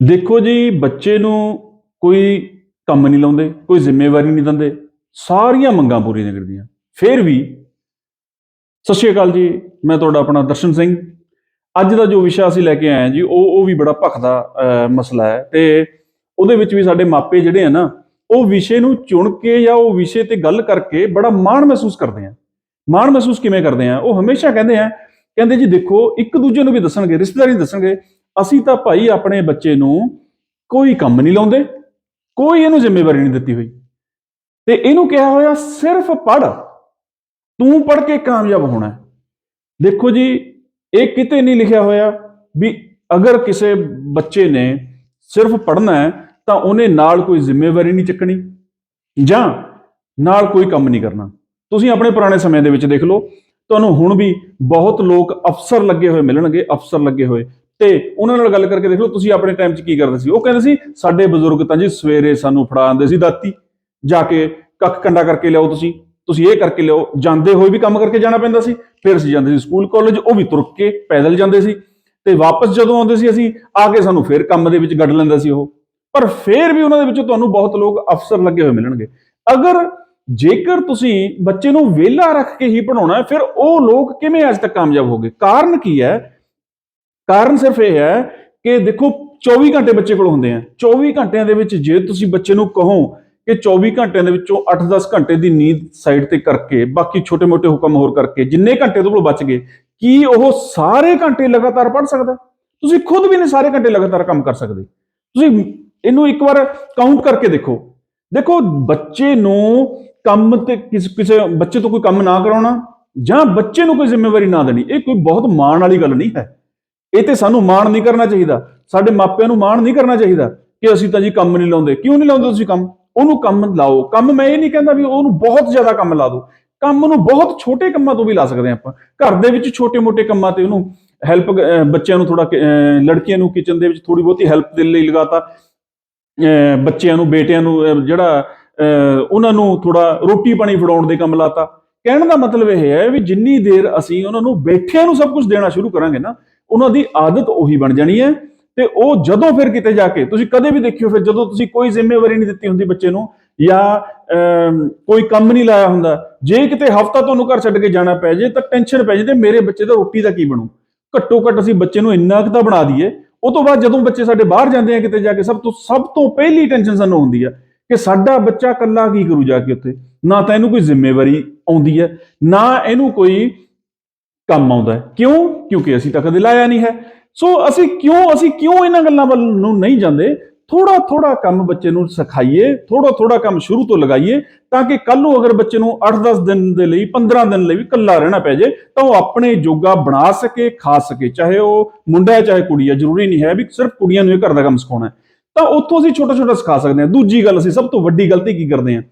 ਦੇਖੋ ਜੀ, ਬੱਚੇ ਨੂੰ ਕੋਈ ਕੰਮ ਨਹੀਂ ਲਾਉਂਦੇ, ਕੋਈ ਜ਼ਿੰਮੇਵਾਰੀ ਨਹੀਂ ਦਿੰਦੇ, ਸਾਰੀਆਂ ਮੰਗਾਂ ਪੂਰੀਆਂ ਕਰਦੀਆਂ। ਫਿਰ ਵੀ ਸਤਿ ਸ਼੍ਰੀ ਅਕਾਲ ਜੀ, ਮੈਂ ਤੁਹਾਡਾ ਆਪਣਾ ਦਰਸ਼ਨ ਸਿੰਘ। ਅੱਜ ਦਾ ਜੋ ਵਿਸ਼ਾ ਅਸੀਂ ਲੈ ਕੇ ਆਏ ਹਾਂ ਜੀ, ਉਹ ਉਹ ਵੀ ਬੜਾ ਭਖਦਾ ਮਸਲਾ ਹੈ ਤੇ ਉਹਦੇ ਵਿੱਚ ਵੀ ਸਾਡੇ ਮਾਪੇ ਜਿਹੜੇ ਆ ਨਾ, ਉਹ ਵਿਸ਼ੇ ਨੂੰ ਚੁਣ ਕੇ ਜਾਂ ਉਹ ਵਿਸ਼ੇ ਤੇ ਗੱਲ ਕਰਕੇ ਬੜਾ ਮਾਣ ਮਹਿਸੂਸ ਕਰਦੇ ਆ। ਮਾਣ ਮਹਿਸੂਸ ਕਿਵੇਂ ਕਰਦੇ ਆ? ਉਹ ਹਮੇਸ਼ਾ ਕਹਿੰਦੇ ਆ, ਕਹਿੰਦੇ ਜੀ ਦੇਖੋ, ਇੱਕ ਦੂਜੇ ਨੂੰ ਵੀ ਦੱਸਣਗੇ, ਰਿਸ਼ਤੇਦਾਰੀ ਦੱਸਣਗੇ ਅਸੀਂ ਤਾਂ ਭਾਈ ਆਪਣੇ ਬੱਚੇ ਨੂੰ ਕੋਈ ਕੰਮ ਨਹੀਂ ਲਾਉਂਦੇ, ਕੋਈ ਇਹਨੂੰ ਜ਼ਿੰਮੇਵਾਰੀ ਨਹੀਂ ਦਿੱਤੀ ਹੋਈ। ਤੇ ਇਹਨੂੰ ਕਿਹਾ ਹੋਇਆ ਸਿਰਫ ਪੜ ਤੂੰ ਪੜ ਕੇ ਕਾਮਯਾਬ ਹੋਣਾ। ਦੇਖੋ ਜੀ, ਇਹ ਕਿਤੇ ਨਹੀਂ ਲਿਖਿਆ ਹੋਇਆ ਵੀ ਅਗਰ ਕਿਸੇ ਬੱਚੇ ਨੇ ਸਿਰਫ ਪੜਨਾ ਹੈ, ਤਾਂ ਉਹਨੇ ਨਾਲ ਕੋਈ ਜ਼ਿੰਮੇਵਾਰੀ ਨਹੀਂ ਚੱਕਣੀ। ਜਾਂ ਨਾਲ ਕੋਈ ਕੰਮ ਨਹੀਂ ਕਰਨਾ। ਤੁਸੀਂ ਆਪਣੇ ਪੁਰਾਣੇ ਸਮੇਂ ਦੇ ਵਿੱਚ ਦੇਖ ਲਓ, ਤੁਹਾਨੂੰ ਹੁਣ ਵੀ ਬਹੁਤ ਲੋਕ ਅਫਸਰ ਲੱਗੇ ਹੋਏ ਮਿਲਣਗੇ, ਅਫਸਰ ਲੱਗੇ ਹੋਏ। ਤੇ ਉਹਨਾਂ ਨਾਲ ਗੱਲ ਕਰਕੇ ਦੇਖ ਲਓ ਤੁਸੀਂ ਆਪਣੇ ਟਾਈਮ 'ਚ ਕੀ ਕਰਦੇ ਸੀ। ਉਹ ਕਹਿੰਦੇ ਸੀ, ਸਾਡੇ ਬਜ਼ੁਰਗ ਤਾਂ ਜੀ ਸਵੇਰੇ ਸਾਨੂੰ ਫੜਾ ਆਉਂਦੇ ਸੀ ਦਾਤੀ। ਜਾ ਕੇ ਕੱਖ ਕੰਡਾ ਕਰਕੇ ਲਿਆਓ ਤੁਸੀਂ। ਤੁਸੀਂ ਇਹ ਕਰਕੇ ਲਿਆਓ, ਜਾਂਦੇ ਹੋਏ ਵੀ ਕੰਮ ਕਰਕੇ ਜਾਣਾ ਪੈਂਦਾ ਸੀ। ਫਿਰ ਅਸੀਂ ਜਾਂਦੇ ਸੀ ਸਕੂਲ ਕਾਲਜ ਉਹ ਵੀ ਤੁਰ ਕੇ ਪੈਦਲ ਜਾਂਦੇ ਸੀ। ਤੇ ਵਾਪਸ ਜਦੋਂ ਆਉਂਦੇ ਸੀ ਅਸੀਂ, ਆ ਕੇ ਸਾਨੂੰ ਫਿਰ ਕੰਮ ਦੇ ਵਿੱਚ ਗੱਡ ਲੈਂਦਾ ਸੀ ਉਹ। ਪਰ ਫਿਰ ਵੀ ਉਹਨਾਂ ਦੇ ਵਿੱਚੋਂ ਤੁਹਾਨੂੰ ਬਹੁਤ ਲੋਕ ਅਫਸਰ ਲੱਗੇ ਹੋਏ ਮਿਲਣਗੇ। ਅਗਰ ਜੇਕਰ ਤੁਸੀਂ ਬੱਚੇ ਨੂੰ ਵਿਹਲਾ ਰੱਖ ਕੇ ਹੀ ਪੜਾਉਣਾ ਫਿਰ ਉਹ ਲੋਕ ਕਿਵੇਂ ਅੱਜ ਤੱਕ ਕਾਮਯਾਬ ਹੋ ਗਏ ਕਾਰਨ ਕੀ ਹੈ? ਕਾਰਨ ਸਿਰਫ ਇਹ ਹੈ ਕਿ ਦੇਖੋ 24 ਘੰਟੇ ਬੱਚੇ ਕੋਲ ਹੁੰਦੇ ਆ। 24 ਘੰਟਿਆਂ ਦੇ ਵਿੱਚ ਜੇ ਤੁਸੀਂ ਬੱਚੇ ਨੂੰ ਕਹੋ ਕਿ 24 ਘੰਟਿਆਂ ਦੇ ਵਿੱਚੋਂ 8-10 ਘੰਟੇ ਦੀ ਨੀਂਦ ਸਾਈਡ ਤੇ ਕਰਕੇ, ਬਾਕੀ ਛੋਟੇ-ਮੋਟੇ ਹੁਕਮ ਹੋਰ ਕਰਕੇ, ਜਿੰਨੇ ਘੰਟੇ ਉਹਦੇ ਕੋਲ ਬਚ ਗਏ, ਕੀ ਉਹ ਸਾਰੇ ਘੰਟੇ ਲਗਾਤਾਰ ਪੜ ਸਕਦਾ? ਤੁਸੀਂ ਖੁਦ ਵੀ ਨਹੀਂ ਸਾਰੇ ਘੰਟੇ ਲਗਾਤਾਰ ਕੰਮ ਕਰ ਸਕਦੇ। ਤੁਸੀਂ ਇਹਨੂੰ ਇੱਕ ਵਾਰ ਕਾਊਂਟ ਕਰਕੇ ਦੇਖੋ। ਦੇਖੋ, ਬੱਚੇ ਨੂੰ ਕੰਮ ਤੇ ਕਿਸ, ਕਿਸੇ ਬੱਚੇ ਤੋਂ ਕੋਈ ਕੰਮ ਨਾ ਕਰਾਉਣਾ ਜਾਂ ਬੱਚੇ ਨੂੰ ਕੋਈ ਜ਼ਿੰਮੇਵਾਰੀ ਨਾ ਦੇਣੀ, ਇਹ ਕੋਈ ਬਹੁਤ ਮਾਣ ਵਾਲੀ ਗੱਲ ਨਹੀਂ ਹੈ। ਇਹ ਤੇ ਸਾਨੂੰ ਮਾਣ ਨਹੀਂ ਕਰਨਾ ਚਾਹੀਦਾ। ਸਾਡੇ ਮਾਪਿਆਂ ਨੂੰ ਮਾਣ ਨਹੀਂ ਕਰਨਾ ਚਾਹੀਦਾ ਕਿ ਅਸੀਂ ਤਾਂ ਜੀ ਕੰਮ ਨਹੀਂ ਲਾਉਂਦੇ। ਕਿਉਂ ਨਹੀਂ ਲਾਉਂਦੇ ਤੁਸੀਂ ਕੰਮ? ਉਹਨੂੰ ਕੰਮ ਲਾਓ। ਕੰਮ ਮੈਂ ਇਹ ਨਹੀਂ ਕਹਿੰਦਾ ਵੀ ਉਹਨੂੰ ਬਹੁਤ ਜ਼ਿਆਦਾ ਕੰਮ ਲਾ ਦਿਓ। ਕੰਮ ਨੂੰ ਬਹੁਤ ਛੋਟੇ ਕੰਮਾਂ ਤੋਂ ਵੀ ਲਾ ਸਕਦੇ ਹਾਂ ਆਪਾਂ। ਘਰ ਦੇ ਵਿੱਚ ਛੋਟੇ-ਮੋਟੇ ਕੰਮਾਂ ਤੇ ਉਹਨੂੰ ਹੈਲਪ ਬੱਚਿਆਂ ਨੂੰ ਥੋੜਾ ਲੜਕੀਆਂ ਨੂੰ ਕਿਚਨ ਦੇ ਵਿੱਚ ਥੋੜੀ ਬਹੁਤੀ ਹੈਲਪ ਦੇ ਲਈ ਲਗਾਤਾ। ਅਹ, ਬੱਚਿਆਂ ਨੂੰ, ਬੇਟਿਆਂ ਨੂੰ ਜਿਹੜਾ, ਅਹ, ਉਹਨਾਂ ਨੂੰ ਥੋੜਾ ਰੋਟੀ ਪਾਣੀ ਫੜਾਉਣ ਦੇ ਕੰਮ ਲਾਤਾ। ਕਹਿਣ ਦਾ ਮਤਲਬ ਇਹ ਹੈ ਵੀ ਜਿੰਨੀ ਦੇਰ ਅਸੀਂ ਉਹਨਾਂ ਨੂੰ ਬੈਠਿਆਂ ਨੂੰ ਸਭ ਕੁਝ ਦੇਣਾ ਸ਼ੁਰੂ ਕਰਾਂਗੇ ਨਾ ਉਹਨਾਂ ਦੀ ਆਦਤ ਉਹੀ ਬਣ ਜਾਣੀ ਹੈ ਤੇ ਉਹ ਜਦੋਂ ਫਿਰ ਕਿਤੇ ਜਾ ਕੇ ਤੁਸੀਂ ਕਦੇ ਵੀ ਦੇਖਿਓ ਫਿਰ ਜਦੋਂ ਤੁਸੀਂ ਕੋਈ ਜ਼ਿੰਮੇਵਾਰੀ ਨਹੀਂ ਦਿੱਤੀ ਹੁੰਦੀ ਬੱਚੇ ਨੂੰ ਜਾਂ ਅਮ, ਕੋਈ ਕੰਮ ਨਹੀਂ ਲਾਇਆ ਹੁੰਦਾ ਜੇ ਕਿਤੇ ਹਫਤਾ ਤੁਹਾਨੂੰ ਘਰ ਛੱਡ ਕੇ ਜਾਣਾ ਪੈ ਜੇ ਤਾਂ ਟੈਨਸ਼ਨ ਪੈ ਜੇ ਤੇ ਮੇਰੇ ਬੱਚੇ ਦਾ ਰੋਟੀ ਦਾ ਕੀ ਬਣੂ? ਘੱਟੋ ਘੱਟ ਅਸੀਂ ਬੱਚੇ ਨੂੰ ਇੰਨਾ ਕੁ ਤਾਂ ਬਣਾ ਦਈਏ। ਉਹ ਤੋਂ ਬਾਅਦ ਜਦੋਂ ਬੱਚੇ ਸਾਡੇ ਬਾਹਰ ਜਾਂਦੇ ਆ ਕਿਤੇ ਜਾ ਕੇ ਸਭ ਤੋਂ ਸਭ ਤੋਂ ਪਹਿਲੀ ਟੈਨਸ਼ਨ ਸਾਨੂੰ ਹੁੰਦੀ ਆ ਕਿ ਸਾਡਾ ਬੱਚਾ ਇਕੱਲਾ ਕੀ ਕਰੂ ਜਾ ਕੇ ਉੱਥੇ? ਨਾ ਤਾਂ ਇਹਨੂੰ ਕੋਈ ਜ਼ਿੰਮੇਵਾਰੀ ਆਉਂਦੀ ਹੈ ਨਾ ਇਹਨੂੰ ਕੋਈ ਕੰਮ ਆਉਂਦਾ ਹੈ। ਕਿਉਂ? ਕਿਉਂਕਿ ਅਸੀਂ ਤਾਂ ਕਦੇ ਲਾਇਆ ਨਹੀਂ ਹੈ। ਸੋ ਅਸੀਂ ਕਿਉਂ ਅਸੀਂ ਕਿਉਂ ਇਹਨਾਂ ਗੱਲਾਂ ਵੱਲ ਨੂੰ ਨਹੀਂ ਜਾਂਦੇ? ਥੋੜਾ ਥੋੜਾ ਕੰਮ ਬੱਚੇ ਨੂੰ ਸਿਖਾਈਏ ਥੋੜਾ ਥੋੜਾ ਕੰਮ ਸ਼ੁਰੂ ਤੋਂ ਲਗਾਈਏ, ਤਾਂ ਕਿ ਕੱਲ ਨੂੰ ਅਗਰ ਬੱਚੇ ਨੂੰ 8-10 ਦਿਨ ਦੇ ਲਈ 15 ਦਿਨ ਲਈ ਵੀ ਇਕੱਲਾ ਰਹਿਣਾ ਪੈ ਜੇ ਤਾਂ ਉਹ ਆਪਣੇ ਜੋਗਾ ਬਣਾ ਸਕੇ, ਖਾ ਸਕੇ। ਚਾਹੇ ਉਹ ਮੁੰਡਾ ਹੈ, ਚਾਹੇ ਕੁੜੀ ਹੈ, ਜ਼ਰੂਰੀ ਨਹੀਂ ਹੈ ਵੀ ਸਿਰਫ ਕੁੜੀਆਂ ਨੂੰ ਇਹ ਘਰ ਦਾ ਕੰਮ ਸਿਖਾਉਣਾ ਹੈ। ਤਾਂ ਉੱਥੋਂ ਅਸੀਂ ਛੋਟਾ ਛੋਟਾ ਸਿਖਾ ਸਕਦੇ ਹਾਂ। ਦੂਜੀ ਗੱਲ, ਅਸੀਂ ਸਭ ਤੋਂ ਵੱਡੀ ਗਲਤੀ ਕੀ ਕਰਦੇ ਹਾਂ?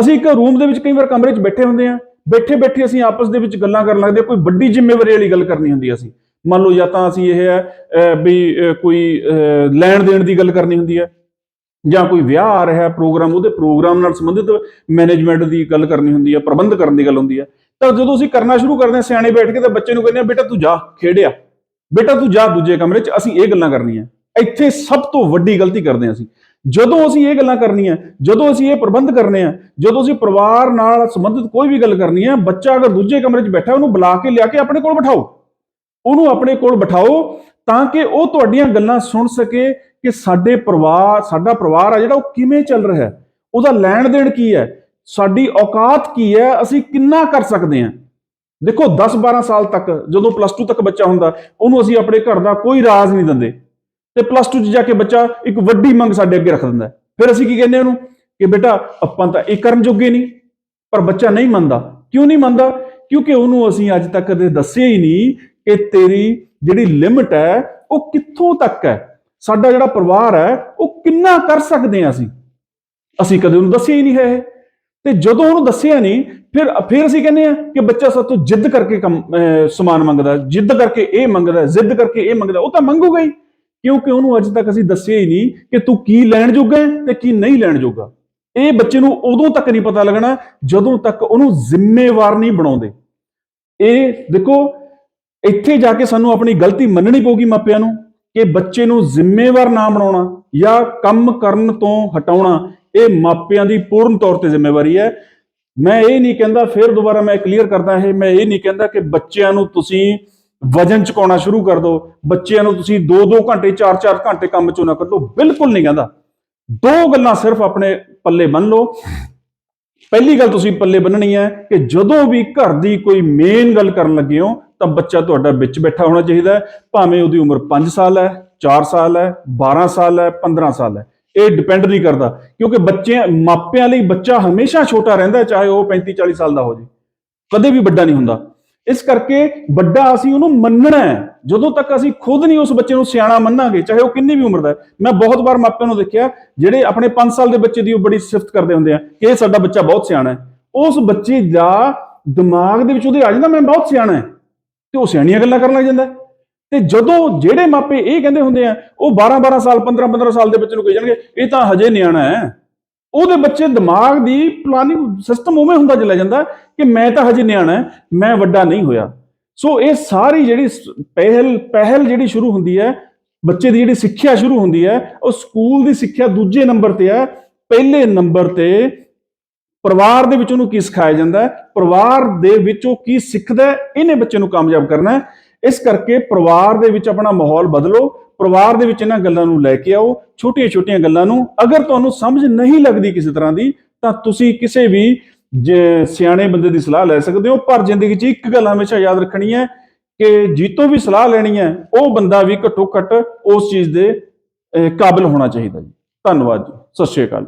ਅਸੀਂ ਇੱਕ ਰੂਮ ਦੇ ਵਿੱਚ ਕਈ ਵਾਰ ਕਮਰੇ 'ਚ ਬੈਠੇ ਹੁੰਦੇ ਹਾਂ। ਬੈਠੇ ਬੈਠੇ ਅਸੀਂ ਆਪਸ ਦੇ ਵਿੱਚ ਗੱਲਾਂ ਕਰਨ ਲੱਗਦੇ ਕੋਈ ਵੱਡੀ ਜ਼ਿੰਮੇਵਾਰੀ ਵਾਲੀ ਗੱਲ ਕਰਨੀ ਹੁੰਦੀ ਹੈ ਅਸੀਂ। ਮੰਨ ਲਓ ਜਾਂ ਤਾਂ ਅਸੀਂ ਇਹ ਹੈ ਅਹ, ਵੀ ਕੋਈ ਲੈਣ ਦੇਣ ਦੀ ਗੱਲ ਕਰਨੀ ਹੁੰਦੀ ਹੈ ਜਾਂ ਕੋਈ ਵਿਆਹ ਆ ਰਿਹਾ ਪ੍ਰੋਗਰਾਮ ਉਹਦੇ ਪ੍ਰੋਗਰਾਮ ਨਾਲ ਸੰਬੰਧਿਤ ਮੈਨੇਜਮੈਂਟ ਦੀ ਗੱਲ ਕਰਨੀ ਹੁੰਦੀ ਹੈ ਪ੍ਰਬੰਧ ਕਰਨ ਦੀ ਗੱਲ ਹੁੰਦੀ ਹੈ। ਤਾਂ ਜਦੋਂ ਅਸੀਂ ਕਰਨਾ ਸ਼ੁਰੂ ਕਰਦੇ ਹਾਂ ਸਿਆਣੇ ਬੈਠ ਕੇ ਤਾਂ ਬੱਚੇ ਨੂੰ ਕਹਿੰਦੇ ਆ ਬੇਟਾ ਤੂੰ ਜਾ ਖੇਡਿਆ। ਬੇਟਾ ਤੂੰ ਜਾ ਦੂਜੇ ਕਮਰੇ 'ਚ ਅਸੀਂ ਇਹ ਗੱਲਾਂ ਕਰਨੀਆਂ। ਇੱਥੇ ਸਭ ਤੋਂ ਵੱਡੀ ਗਲਤੀ ਕਰਦੇ ਹਾਂ ਅਸੀਂ। ਜਦੋਂ ਅਸੀਂ ਇਹ ਗੱਲਾਂ ਕਰਨੀਆਂ, ਜਦੋਂ ਅਸੀਂ ਇਹ ਪ੍ਰਬੰਧ ਕਰਨੇ ਆ, ਜਦੋਂ ਅਸੀਂ ਪਰਿਵਾਰ ਨਾਲ ਸੰਬੰਧਿਤ ਕੋਈ ਵੀ ਗੱਲ ਕਰਨੀ ਹੈ ਬੱਚਾ ਅਗਰ ਦੂਜੇ ਕਮਰੇ 'ਚ ਬੈਠਾ, ਉਹਨੂੰ ਬੁਲਾ ਕੇ ਲਿਆ ਕੇ ਆਪਣੇ ਕੋਲ ਬਿਠਾਓ। ਉਹਨੂੰ ਆਪਣੇ ਕੋਲ ਬਿਠਾਓ ਤਾਂ ਕਿ ਉਹ ਤੁਹਾਡੀਆਂ ਗੱਲਾਂ ਸੁਣ ਸਕੇ ਕਿ ਸਾਡੇ ਪਰਿਵਾਰ, ਸਾਡਾ ਪਰਿਵਾਰ ਆ ਜਿਹੜਾ ਉਹ ਕਿਵੇਂ ਚੱਲ ਰਿਹਾ ਹੈ। ਉਹਦਾ ਲੈਣ ਦੇਣ ਕੀ ਹੈ? ਸਾਡੀ ਔਕਾਤ ਕੀ ਹੈ? ਅਸੀਂ ਕਿੰਨਾ ਕਰ ਸਕਦੇ ਹਾਂ? ਦੇਖੋ 10 12 ਸਾਲ ਤੱਕ ਜਦੋਂ ਪਲੱਸ 2 ਤੱਕ ਬੱਚਾ ਹੁੰਦਾ, ਉਹਨੂੰ ਅਸੀਂ ਆਪਣੇ ਘਰ ਦਾ ਕੋਈ ਰਾਜ਼ ਨਹੀਂ ਦਿੰਦੇ। ਤੇ ਪਲੱਸ 2 ਚ ਜਾ ਕੇ ਬੱਚਾ ਇੱਕ ਵੱਡੀ ਮੰਗ ਸਾਡੇ ਅੱਗੇ ਰੱਖ ਦਿੰਦਾ ਫਿਰ ਅਸੀਂ ਕੀ ਕਹਿੰਦੇ ਉਹਨੂੰ ਕਿ ਬੇਟਾ, ਆਪਾਂ ਤਾਂ ਇਹ ਕਰਨ ਜੋਗੇ ਨਹੀਂ, ਪਰ ਬੱਚਾ ਨਹੀਂ ਮੰਨਦਾ। ਕਿਉਂ ਨਹੀਂ ਮੰਨਦਾ? ਕਿਉਂਕਿ ਉਹਨੂੰ ਅਸੀਂ ਅੱਜ ਤੱਕ ਕਦੇ ਦੱਸਿਆ ਹੀ ਨਹੀਂ ਕਿ ਤੇਰੀ ਜਿਹੜੀ ਲਿਮਟ ਹੈ, ਉਹ ਕਿੱਥੋਂ ਤੱਕ ਹੈ? ਸਾਡਾ ਜਿਹੜਾ ਪਰਿਵਾਰ ਹੈ, ਉਹ ਕਿੰਨਾ ਕਰ ਸਕਦੇ ਹਾਂ ਅਸੀਂ? ਅਸੀਂ ਕਦੇ ਉਹਨੂੰ ਦੱਸਿਆ ਹੀ ਨਹੀਂ ਹੈ ਇਹ। ਤੇ ਜਦੋਂ ਉਹਨੂੰ ਦੱਸਿਆ ਨਹੀਂ, ਫਿਰ ਫਿਰ ਅਸੀਂ ਕਹਿੰਦੇ ਆ ਕਿ ਬੱਚਾ ਸਭ ਤੋਂ ਜਿੱਦ ਕਰਕੇ ਕੰਮ ਸਮਾਨ ਮੰਗਦਾ, ਜਿੱਦ ਕਰਕੇ ਇਹ ਮੰਗਦਾ, ਜ਼ਿੱਦ ਕਰਕੇ ਇਹ ਮੰਗਦਾ, ਉਹ ਤਾਂ ਮੰਗੂਗਾ ਹੀ। ਕਿਉਂਕਿ ਉਹਨੂੰ ਅੱਜ ਤੱਕ ਅਸੀਂ ਦੱਸਿਆ ਹੀ ਨਹੀਂ ਕਿ ਤੂੰ ਕੀ ਲੈਣ ਜੋਗਾ ਤੇ ਕੀ ਨਹੀਂ ਲੈਣ ਜੋਗਾ। ਇਹ ਬੱਚੇ ਨੂੰ ਉਦੋਂ ਤੱਕ ਨਹੀਂ ਪਤਾ ਲੱਗਣਾ ਜਦੋਂ ਤੱਕ ਉਹਨੂੰ ਜ਼ਿੰਮੇਵਾਰ ਨਹੀਂ ਬਣਾਉਂਦੇ। ਇਹ ਦੇਖੋ, ਇੱਥੇ ਜਾ ਕੇ ਸਾਨੂੰ ਆਪਣੀ ਗਲਤੀ ਮੰਨਣੀ ਪਊਗੀ ਮਾਪਿਆਂ ਨੂੰ ਕਿ ਬੱਚੇ ਨੂੰ ਜ਼ਿੰਮੇਵਾਰ ਨਾ ਬਣਾਉਣਾ ਜਾਂ ਕੰਮ ਕਰਨ ਤੋਂ ਹਟਾਉਣਾ, ਇਹ ਮਾਪਿਆਂ ਦੀ ਪੂਰਨ ਤੌਰ ਤੇ ਜ਼ਿੰਮੇਵਾਰੀ ਹੈ। ਮੈਂ ਇਹ ਨਹੀਂ ਕਹਿੰਦਾ ਫਿਰ ਦੁਬਾਰਾ ਮੈਂ ਕਲੀਅਰ ਕਰਦਾ ਇਹ, ਮੈਂ ਇਹ ਨਹੀਂ ਕਹਿੰਦਾ ਕਿ ਬੱਚਿਆਂ ਨੂੰ ਤੁਸੀਂ ਵਜਨ ਚੁਕਾਉਣਾ ਸ਼ੁਰੂ ਕਰ ਦਿਓ ਬੱਚਿਆਂ ਨੂੰ ਤੁਸੀਂ 2-2 ਘੰਟੇ 4-4 ਘੰਟੇ ਕੰਮ ਚੋਂ ਨਾ ਕੱਢੋ। ਬਿਲਕੁਲ ਨਹੀਂ ਕਹਿੰਦਾ। ਦੋ ਗੱਲਾਂ ਸਿਰਫ ਆਪਣੇ ਪੱਲੇ ਬੰਨ ਲਓ। ਪਹਿਲੀ ਗੱਲ ਤੁਸੀਂ ਪੱਲੇ ਬੰਨਣੀ ਹੈ ਕਿ ਜਦੋਂ ਵੀ ਘਰ ਦੀ ਕੋਈ ਮੇਨ ਗੱਲ ਕਰਨ ਲੱਗੇ ਹੋ, ਤਾਂ ਬੱਚਾ ਤੁਹਾਡਾ ਵਿੱਚ ਬੈਠਾ ਹੋਣਾ ਚਾਹੀਦਾ ਹੈ। ਭਾਵੇਂ ਉਹਦੀ ਉਮਰ 5 ਸਾਲ ਹੈ 4 ਸਾਲ ਹੈ 12 ਸਾਲ ਹੈ 15 ਸਾਲ ਹੈ। ਇਹ ਡਿਪੈਂਡ ਨਹੀਂ ਕਰਦਾ। ਕਿਉਂਕਿ ਬੱਚੇ ਮਾਪਿਆਂ ਲਈ ਬੱਚਾ ਹਮੇਸ਼ਾ ਛੋਟਾ ਰਹਿੰਦਾ ਚਾਹੇ ਉਹ 35 40 ਸਾਲ ਦਾ ਹੋ ਜੇ। ਕਦੇ ਵੀ ਵੱਡਾ ਨਹੀਂ ਹੁੰਦਾ। ਇਸ ਕਰਕੇ ਵੱਡਾ ਅਸੀਂ ਉਹਨੂੰ ਮੰਨਣਾ ਹੈ। ਜਦੋਂ ਤੱਕ ਅਸੀਂ ਖੁਦ ਨਹੀਂ ਉਸ ਬੱਚੇ ਨੂੰ ਸਿਆਣਾ ਮੰਨਾਂਗੇ, ਚਾਹੇ ਉਹ ਕਿੰਨੀ ਵੀ ਉਮਰ ਦਾ ਮੈਂ ਬਹੁਤ ਵਾਰ ਮਾਪਿਆਂ ਨੂੰ ਦੇਖਿਆ, ਜਿਹੜੇ ਆਪਣੇ 5 ਸਾਲ ਦੇ ਬੱਚੇ ਦੀ ਉਹ ਬੜੀ ਸਿਫਤ ਕਰਦੇ ਹੁੰਦੇ ਆ ਕਿ ਇਹ ਸਾਡਾ ਬੱਚਾ ਬਹੁਤ ਸਿਆਣਾ ਹੈ। ਉਸ ਬੱਚੇ ਦਾ ਦਿਮਾਗ ਦੇ ਵਿੱਚ ਉਹਦੇ ਆ ਜਾਂਦਾ, ਮੈਂ ਬਹੁਤ ਸਿਆਣਾ ਹੈ। ਤੇ ਉਹ ਸਿਆਣੀਆਂ ਗੱਲਾਂ ਕਰਨ ਲੱਗ ਜਾਂਦਾ ਤੇ ਜਦੋਂ ਜਿਹੜੇ ਮਾਪੇ ਇਹ ਕਹਿੰਦੇ ਹੁੰਦੇ ਆ, ਉਹ 12 12 ਸਾਲ 15 15 ਸਾਲ ਦੇ ਬੱਚੇ ਨੂੰ ਕਹੀ ਜਾਣਗੇ, ਇਹ ਤਾਂ ਹਜੇ ਨਿਆਣਾ ਹੈ। ਉਹਦੇ ਬੱਚੇ ਦਿਮਾਗ ਦੀ ਪਲਾਨਿੰਗ ਸਿਸਟਮ ਉਵੇਂ ਹੁੰਦਾ ਚਲਾ ਜਾਂਦਾ ਕਿ ਮੈਂ ਤਾਂ ਹਜੇ ਨਿਆਣਾ ਮੈਂ ਵੱਡਾ ਨਹੀਂ ਹੋਇਆ। ਸੋ ਇਹ ਸਾਰੀ ਜਿਹੜੀ ਪਹਿਲ ਪਹਿਲ ਜਿਹੜੀ ਸ਼ੁਰੂ ਹੁੰਦੀ ਹੈ, ਬੱਚੇ ਦੀ ਜਿਹੜੀ ਸਿੱਖਿਆ ਸ਼ੁਰੂ ਹੁੰਦੀ ਹੈ, ਉਹ ਸਕੂਲ ਦੀ ਸਿੱਖਿਆ ਦੂਜੇ ਨੰਬਰ ਤੇ ਹੈ। ਪਹਿਲੇ ਨੰਬਰ ਤੇ ਪਰਿਵਾਰ ਦੇ ਵਿੱਚ ਉਹਨੂੰ ਕੀ ਸਿਖਾਇਆ ਜਾਂਦਾ ਹੈ? ਪਰਿਵਾਰ ਦੇ ਵਿੱਚ ਉਹ ਕੀ ਸਿੱਖਦਾ ਹੈ, ਇਹਨੇ ਬੱਚੇ ਨੂੰ ਕਾਮਯਾਬ ਕਰਨਾ ਹੈ। ਇਸ ਕਰਕੇ ਪਰਿਵਾਰ ਦੇ ਵਿੱਚ ਆਪਣਾ ਮਾਹੌਲ ਬਦਲੋ ਪਰਿਵਾਰ ਦੇ ਵਿੱਚ ਇਹਨਾਂ ਗੱਲਾਂ ਨੂੰ ਲੈ ਕੇ ਆਓ, ਛੋਟੀਆਂ-ਛੋਟੀਆਂ ਗੱਲਾਂ ਨੂੰ। ਅਗਰ ਤੁਹਾਨੂੰ ਸਮਝ ਨਹੀਂ ਲੱਗਦੀ ਕਿਸੇ ਤਰ੍ਹਾਂ ਦੀ, ਤਾਂ ਤੁਸੀਂ ਕਿਸੇ ਵੀ ਜ- ਸਿਆਣੇ ਬੰਦੇ ਦੀ ਸਲਾਹ ਲੈ ਸਕਦੇ ਹੋ, ਪਰ ਜ਼ਿੰਦਗੀ 'ਚ ਇੱਕ ਗੱਲ ਹਮੇਸ਼ਾ ਯਾਦ ਰੱਖਣੀ ਹੈ ਕਿ ਜੀਤੋਂ ਵੀ ਸਲਾਹ ਲੈਣੀ ਹੈ, ਉਹ ਬੰਦਾ ਵੀ ਘੱਟੋ ਘੱਟ ਉਸ ਚੀਜ਼ ਦੇ ਕਾਬਿਲ ਹੋਣਾ ਚਾਹੀਦਾ ਜੀ। ਧੰਨਵਾਦ ਜੀ। ਸਤਿ ਸ਼੍ਰੀ ਅਕਾਲ